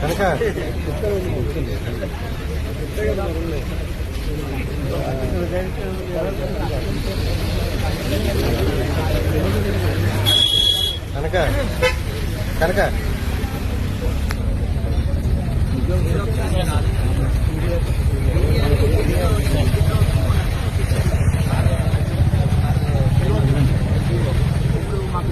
కనుక కనుక కనుక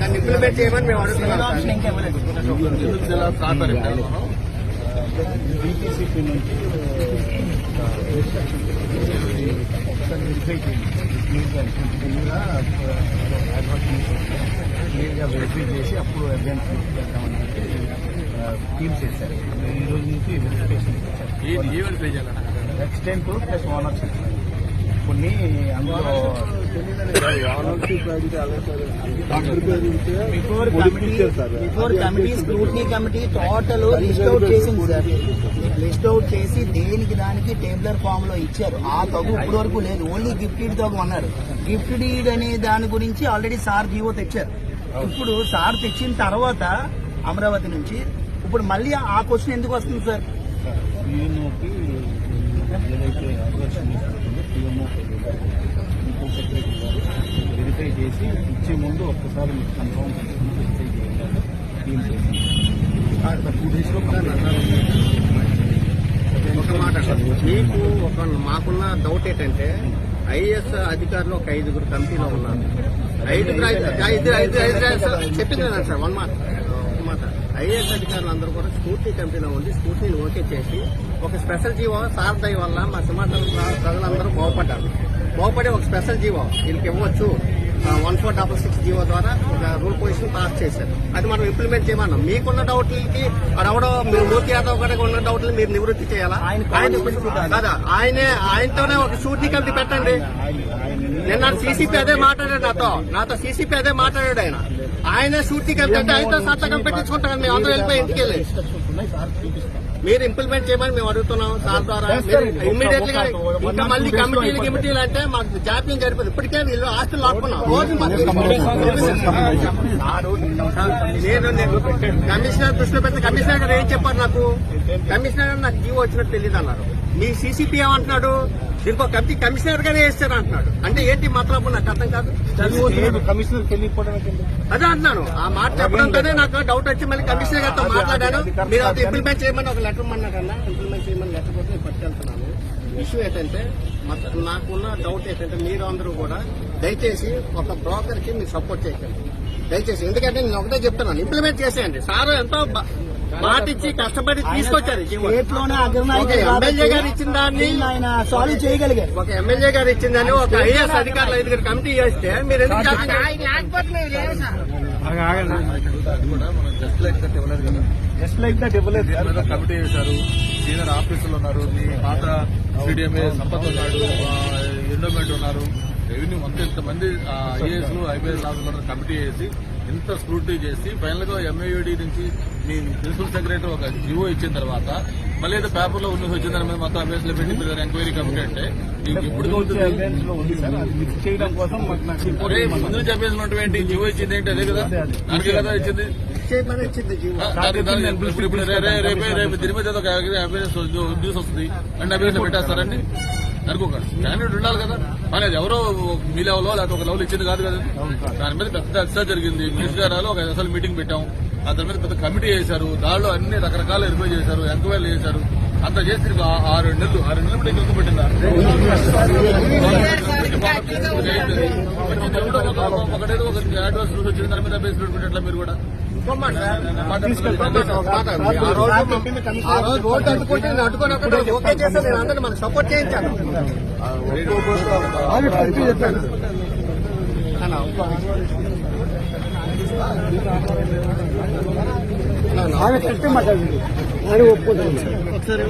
దాన్ని ఇంప్లిమెంట్ చేయమని మేము అడుగుతున్నాం బీపీసీపీ నుంచి వెరిఫై చేయండి క్లియర్గా క్లియర్గా క్లియర్గా వెరిఫై చేసి అప్పుడు అడ్వాన్స్ చేద్దామని చెప్పి టీమ్స్ చేశారు. ఈ రోజు నుంచి వెరిఫికేషన్ ఎక్స్టెంట్ ప్లస్ ఓనర్షిప్ కొన్ని అందులో before committee before committee scrutiny committee total list out చేసింది సార్. లిస్ట్ అవుట్ చేసి దేనికి దానికి టేబులర్ ఫామ్లో ఇచ్చారు. ఆ తగు ఇప్పటి వరకు లేదు. ఓన్లీ గిఫ్ట్ డీడ్ తగు అన్నారు. గిఫ్ట్ డీడ్ అనే దాని గురించి ఆల్రెడీ సార్ జీవో తెచ్చారు. ఇప్పుడు సార్ తెచ్చిన తర్వాత అమరావతి నుంచి ఇప్పుడు మళ్ళీ ఆ క్వశ్చన్ ఎందుకు వస్తుంది సార్ పిఎంఓకి ఏదైతే వెరిఫై చేసి ఇచ్చే ముందు ఒక్కసారి మీకు కన్ఫర్మ్ వెరిఫై చేయాలి టీమ్ చేసి టూ డేస్లో ఒక మాట మీకు ఒక మాకున్న డౌట్ ఏంటంటే ఐఏఎస్ అధికారులు ఒక ఐదుగురు కమిటీలో ఉన్నారు ఐదుగురు ఐదు ఐదు ఐదు ఐదు ఐదు చెప్పింది కదా సార్ వన్ మాట మాట ఐఏఎస్ అధికారులు అందరూ కూడా స్కూటీ కమిటీలో ఉండి స్కూటీని ఓకే చేసి ఒక స్పెషల్ జీవో సార్ దయ వల్ల మా సింహాచలం ప్ర- ప్రజలందరూ బాగుపడ్డారు బాగుపడి ఒక స్పెషల్ జీవో వీళ్ళకి ఇవ్వచ్చు. One four double six GO ద్వారా ఒక రూల్ పొజిషన్ పాస్ చేశారు. అది మనం ఇంప్లిమెంట్ చేయమన్నాం. మీకున్న డౌట్లకి ఎవడో మీరు మూర్తి యాదవ్ గారికి ఉన్న డౌట్లు మీరు నివృత్తి చేయాలా? ఆయన ఆయన కాదు. కాదా? ఆయనే ఆయనతోనే ఒక షూటీ కమిటీ పెట్టండి. నిన్న సీసీపీ అదే మాట్లాడాడు నాతో. నాతో సీసీపీ అదే మాట్లాడాడు ఆయన. ఆయనే కమిటీ అంటే ఆయనతో సంతకం పెట్టించుకుంటాం మేము అందరూ వెళ్ళిపోయి ఇంటికి వెళ్ళి. మీరు ఇంప్లిమెంట్ చేయమని మేము అడుగుతున్నాం సార్ ద్వారా. ఇమ్మీడియట్గా ఇంకా మళ్ళీ కమిటీలు గిమిటీలు అంటే మాకు జాప్యం జరిపోయింది ఇప్పటికే వీళ్ళు ఆస్తులు లాక్కున్నాం. రోజు నేను కమిషనర్ దృష్టిలో పెడితే కమిషనర్ గారు ఏం చెప్పారు నాకు? కమిషనర్ నాకు జీవో వచ్చినట్టు తెలియదు అన్నారు. మీ సీసీపీ ఏమంటున్నాడు? దీనికి ఒక కమిటీ కమిషనర్ గానే వేస్తారు అంటున్నాడు. అంటే ఏంటి మాత్రం నాకు అర్థం కాదు? వెళ్ళిపోవడం అదే అంటున్నాను. ఆ మాట చెప్పడంతోనే నాకు డౌట్ వచ్చి మళ్ళీ కమిషనర్ గారితో మాట్లాడాను. మీరు అది ఇంప్లిమెంట్ చేయమని ఒక లెటర్ అన్నారన్నా ఇంప్లిమెంట్ చేయమని లెటర్ కోసం నేను పట్టుకెళ్తున్నాను. ఇష్యూ ఏంటంటే నాకున్న డౌట్ ఏంటంటే మీరు అందరూ కూడా దయచేసి ఒక బ్రోకర్కి మీరు సపోర్ట్ చేయకండి. దయచేసి. ఎందుకంటే నేను ఒకటే చెప్తున్నాను. ఇంప్లిమెంట్ చేసేయండి. సార్ ఎంతో మాట ఇచ్చి కష్టపడి తీసుకొచ్చారు ఎమ్మెల్యే గారు ఇచ్చిన దాన్ని దీన్ని ఆయన సాల్వ్ చేయగలిగారు ఒక ఎమ్మెల్యే గారు ఇచ్చిందని ఒక ఐఏఎస్ అధికారులు ఐదుగురు కమిటీ చేస్తే మీరు ఎందుకు జస్ట్ లైక్ దట్ ఇవ్వలేదు కమిటీ వేశారు సీనియర్ ఆఫీసర్లు ఉన్నారు మీ పాత సిడిఎంఏ సంపత్ ఉన్నాడు ఎండోమెంట్ ఉన్నారు. రెవెన్యూ మొత్తం ఇంతమంది ఐఏఎస్ ఐపీఎస్ ఆఫీసర్లు కమిటీ వేసి ఇంత స్క్రూటీ చేసి ఫైనల్గా ఎంఏయుడి నుంచి మీ ప్రిన్సిపల్ సెక్రటరీ ఒక జివో ఇచ్చిన తర్వాత మళ్ళీ ఏదో పేపర్లో ఉన్న వచ్చిన దాని మీద మొత్తం అభ్యాస్లో పెట్టి మీరు ఎంక్వైరీ కమిటీ అంటే ఇప్పుడు. ముందు ఏంటి జివో ఇచ్చింది ఏంటి? అదే కదా? దానికి కదా ఇచ్చింది? రేపే రేపు ఏదో ఒక న్యూస్ వస్తుంది. అండ్ అవేర్నెస్ పెట్టేస్తారండి అనుకోక క్యాండిడేట్ ఉండాలి కదా. కానీ అది ఎవరో మీ లెవెల్లో లేకపోతే ఒక లెవెల్ ఇచ్చింది కాదు కదా దాని మీద పెద్ద ఎక్సర్సైజ్ జరిగింది. మినిస్టర్ గారు ఒక అసలు మీటింగ్ పెట్టాం. దాని మీద పెద్ద కమిటీ చేశారు దానిలో అన్ని రకరకాల వెరిఫై చేశారు ఎంక్వైరీ చేశారు. అంత చేసి ఆరు నెలలు ఆరు నెలలు కూడా ఎందుకు పెట్టిందా? ఒకటేదో ఒక అడ్వాన్స్ రూల్స్ వచ్చిన దాని మీద బేస్ పెట్టుకుంటే మీరు కూడా. సపోర్ట్ చేయించాను ఆమె కష్టం మాట్లాడింది అని ఒప్పుకుంటాను